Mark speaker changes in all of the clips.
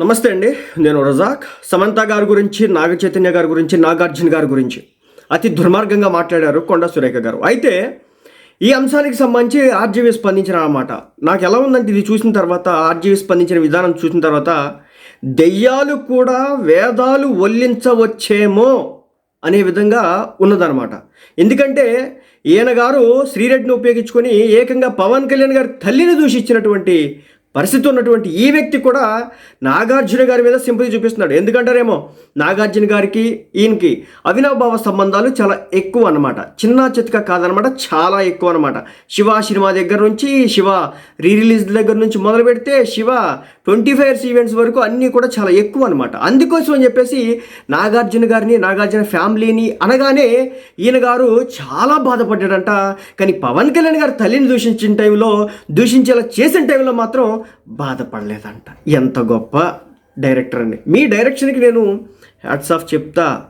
Speaker 1: నమస్తే అండి. నేను రజాక్. సమంత గారి గురించి నాగ చైతన్య గారి గురించి నాగార్జున గారి గురించి అతి దుర్మార్గంగా మాట్లాడారు కొండ సురేఖ గారు. అయితే ఈ అంశానికి సంబంధించి ఆర్జీవీ స్పందించిన అన్నమాట. నాకు ఎలా ఉందంటే ఇది చూసిన తర్వాత ఆర్జీవీ స్పందించిన విధానం చూసిన తర్వాత దెయ్యాలు కూడా వేదాలు ఒల్లించవచ్చేమో అనే విధంగా ఉన్నదన్నమాట. ఎందుకంటే ఈయన గారు శ్రీరెడ్డిని ఉపయోగించుకొని ఏకంగా పవన్ కళ్యాణ్ గారి తల్లిని దూషించినటువంటి పరిస్థితి ఉన్నటువంటి ఈ వ్యక్తి కూడా నాగార్జున గారి మీద సింపతి చూపిస్తున్నాడు. ఎందుకంటారేమో? నాగార్జున గారికి ఈయనకి అవినాభావ సంబంధాలు చాలా ఎక్కువ అనమాట చిన్న చితక కాదనమాట చాలా ఎక్కువ అనమాట శివ సినిమా దగ్గర నుంచి శివ రీ రిలీజ్ దగ్గర నుంచి మొదలు పెడితే Shiva twenty five years events వరకు అన్నీ కూడా చాలా ఎక్కువ అనమాట అందుకోసం అని చెప్పేసి నాగార్జున గారిని నాగార్జున ఫ్యామిలీని అనగానే ఈయన గారు చాలా బాధపడ్డాడంట. కానీ పవన్ కళ్యాణ్ గారు తల్లిని దూషించిన టైంలో దూషించేలా చేసిన టైంలో మాత్రం బాధపడలేదంట. ఎంత గొప్ప డైరెక్టర్ అండి. మీ డైరెక్షన్కి నేను హ్యాట్స్ ఆఫ్ చెప్తా.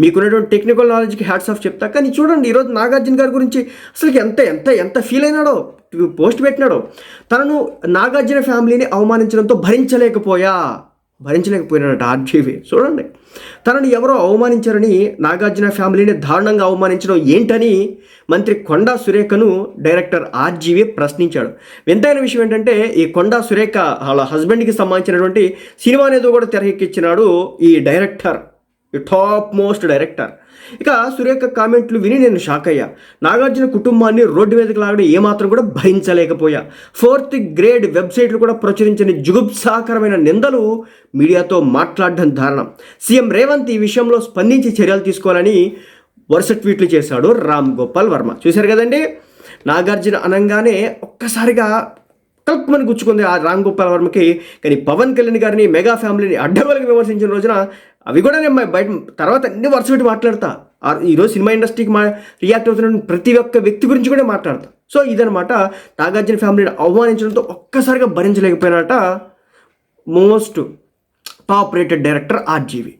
Speaker 1: మీకున్నటువంటి టెక్నికల్ నాలెడ్జ్కి హ్యాట్స్ ఆఫ్ చెప్తా. కానీ చూడండి ఈరోజు నాగార్జున గారి గురించి అసలు ఎంత ఎంత ఎంత ఫీల్ అయినాడో పోస్ట్ పెట్టినాడో. తనను నాగార్జున ఫ్యామిలీని అవమానించడంతో భరించలేకపోయా. భరించలేకపోయినాడట ఆర్జీవి. చూడండి. తనని ఎవరో అవమానించారని నాగార్జున ఫ్యామిలీని దారుణంగా అవమానించడం ఏంటని మంత్రి కొండా సురేఖను డైరెక్టర్ ఆర్జీవి ప్రశ్నించాడు. వింతైన విషయం ఏంటంటే ఈ కొండా సురేఖ వాళ్ళ హస్బెండ్కి సంబంధించినటువంటి సినిమా అనేది కూడా తెరకెక్కించినాడు ఈ డైరెక్టర్. టాప్ మోస్ట్ డైరెక్టర్ ఇక సురేఖ కామెంట్లు విని నేను షాక్ అయ్యా. నాగార్జున కుటుంబాన్ని రోడ్డు మీదకి లాగడం ఏమాత్రం కూడా భరించలేకపోయా. ఫోర్త్ గ్రేడ్ వెబ్సైట్లు కూడా ప్రచురించిన జుగుప్సాకరమైన నిందలు మీడియాతో మాట్లాడడం దారుణం. సీఎం రేవంత్ ఈ విషయంలో స్పందించి చర్యలు తీసుకోవాలని వరుస ట్వీట్లు చేశాడు రామ్ గోపాల్ వర్మ. చూశారు కదండి? నాగార్జున అనగానే ఒక్కసారిగా కల్పమని గుచ్చుకుంది ఆ రామ్ గోపాల్ వర్మకి. కానీ పవన్ కళ్యాణ్ గారిని మెగా ఫ్యామిలీని అడ్డగోలుగా విమర్శించిన రోజున అవి కూడా నేను బయట తర్వాత అన్ని వరుస పెట్టి మాట్లాడతా. ఈరోజు సినిమా ఇండస్ట్రీకి మా రియాక్ట్ అవుతున్న ప్రతి ఒక్క వ్యక్తి గురించి కూడా మాట్లాడతా. సో ఇదనమాట నాగార్జున ఫ్యామిలీని అవమానించడంతో ఒక్కసారిగా భరించలేకపోయినట most top rated director RGV.